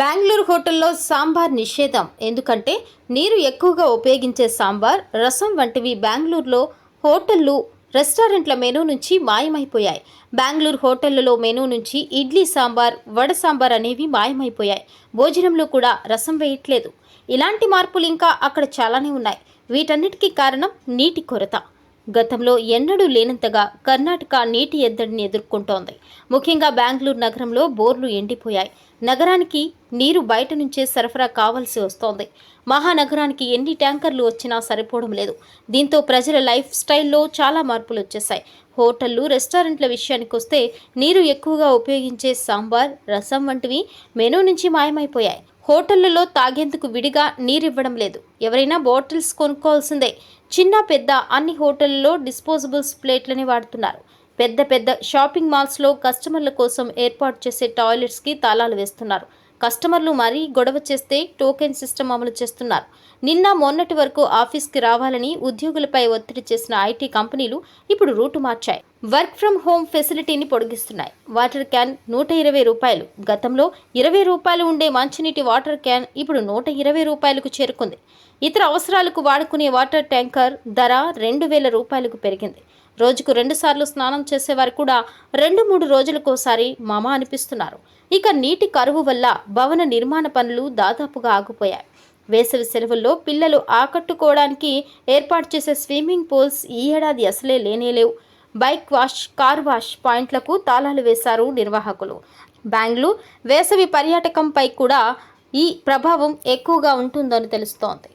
బెంగళూరు హోటల్లో సాంబార్ నిషేధం. ఎందుకంటే నీరు ఎక్కువగా ఉపయోగించే సాంబార్ రసం వంటివి బెంగళూరులో హోటళ్ళు రెస్టారెంట్ల మెనూ నుంచి మాయమైపోయాయి. బెంగళూరు హోటళ్ళలో మెనూ నుంచి ఇడ్లీ సాంబార్ వడ సాంబార్ అనేవి మాయమైపోయాయి. భోజనంలో కూడా రసం వేయట్లేదు. ఇలాంటి మార్పులు ఇంకా అక్కడ చాలానే ఉన్నాయి. వీటన్నిటికీ కారణం నీటి కొరత. గతంలో ఎన్నడూ లేనంతగా కర్ణాటక నీటి ఎద్దడిని ఎదుర్కొంటోంది. ముఖ్యంగా బెంగళూరు నగరంలో బోర్లు ఎండిపోయాయి. నగరానికి నీరు బయట నుంచే సరఫరా కావాల్సి వస్తోంది. మహానగరానికి ఎన్ని ట్యాంకర్లు వచ్చినా సరిపోవడం లేదు. దీంతో ప్రజల లైఫ్ స్టైల్లో చాలా మార్పులు వచ్చేసాయి హోటళ్ళు రెస్టారెంట్ల విషయానికి వస్తే నీరు ఎక్కువగా ఉపయోగించే సాంబార్ రసం వంటివి మెనూ నుంచి మాయమైపోయాయి. హోటళ్ళలో తాగేందుకు విడిగా నీరివ్వడం లేదు. ఎవరైనా బాటిల్స్ కొనుక్కోవాల్సిందే. చిన్న పెద్ద అన్ని హోటళ్ళలో డిస్పోజబుల్స్ ప్లేట్లని వాడుతున్నారు. పెద్ద పెద్ద షాపింగ్ మాల్స్లో కస్టమర్ల కోసం ఏర్పాటు చేసే టాయిలెట్స్కి తాళాలు వేస్తున్నారు. కస్టమర్లు మరీ గొడవ చేస్తే టోకెన్ సిస్టమ్ అమలు చేస్తున్నారు. నిన్న మొన్నటి వరకు ఆఫీస్కి రావాలని ఉద్యోగులపై ఒత్తిడి చేసిన ఐటీ కంపెనీలు ఇప్పుడు రూటు మార్చాయి. వర్క్ ఫ్రం హోమ్ ఫెసిలిటీని పొడిగిస్తున్నాయి. వాటర్ క్యాన్ నూట ఇరవై రూపాయలు. గతంలో ఇరవై రూపాయలు ఉండే మంచినీటి వాటర్ క్యాన్ ఇప్పుడు నూట ఇరవై రూపాయలకు చేరుకుంది. ఇతర అవసరాలకు వాడుకునే వాటర్ ట్యాంకర్ ధర రెండు వేల రూపాయలకు పెరిగింది. రోజుకు రెండుసార్లు స్నానం చేసేవారు కూడా రెండు మూడు రోజులకోసారి మమ అనిపిస్తున్నారు. ఇక నీటి కరువు వల్ల భవన నిర్మాణ పనులు దాదాపుగా ఆగిపోయాయి. వేసవి సెలవుల్లో పిల్లలు ఆకట్టుకోవడానికి ఏర్పాటు చేసే స్విమ్మింగ్ పూల్స్ ఈ ఏడాది అసలే లేనేలేవు బైక్ వాష్ కార్ వాష్ పాయింట్లకు తాళాలు వేశారు నిర్వాహకులు. బెంగళూరు వేసవి పర్యాటకంపై కూడా ఈ ప్రభావం ఎక్కువగా ఉంటుందని తెలుస్తోంది.